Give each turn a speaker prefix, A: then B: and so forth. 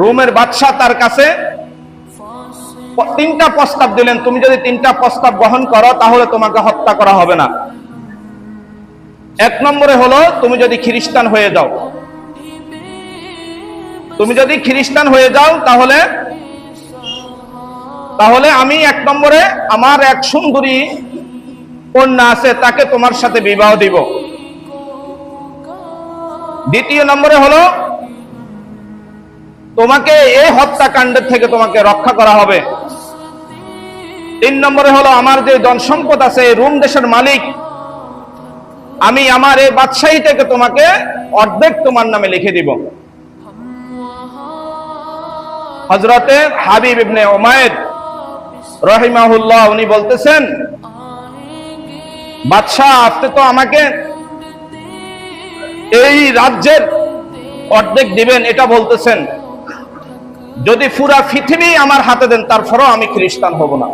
A: রোমের বাদশাহ তার কাছে তিনটা প্রস্তাব দিলেন, তুমি যদি তিনটা প্রস্তাব গ্রহণ করো, তাহলে তোমাকে হত্যা করা হবে না। এক নম্বরে হলো, তুমি যদি খ্রিস্টান হয়ে যাও। তুমি যদি খ্রিস্টান হয়ে যাও, তাহলে তাহলে আমি এক নম্বরে আমার এক সুন্দরী কন্যা আছে, তাকে তোমার সাথে বিবাহ দিব। দ্বিতীয় নম্বরে হলো তোমাকে এই হত্যাকাণ্ডের থেকে তোমাকে রক্ষা করা হবে। তিন নম্বরে হলো, আমার যে জন সম্পদ আছে রোম দেশের মালিক, আমি আমার এই বাদশাহী থেকে তোমাকে অর্ধেক তোমার নামে লিখে দিব। হজরতে হাবিব ইবনে ওমায়েদ রহিমাহুল্লাহ, উনি বলতেছেন, বাদশাহ আপনি তো আমাকে এই রাজ্যের অর্ধেক দিবেন, এটা বলতেছেন। যদি পুরা পৃথিবী আমার হাতে দেন তারপরও আমি খ্রিস্টান হব না।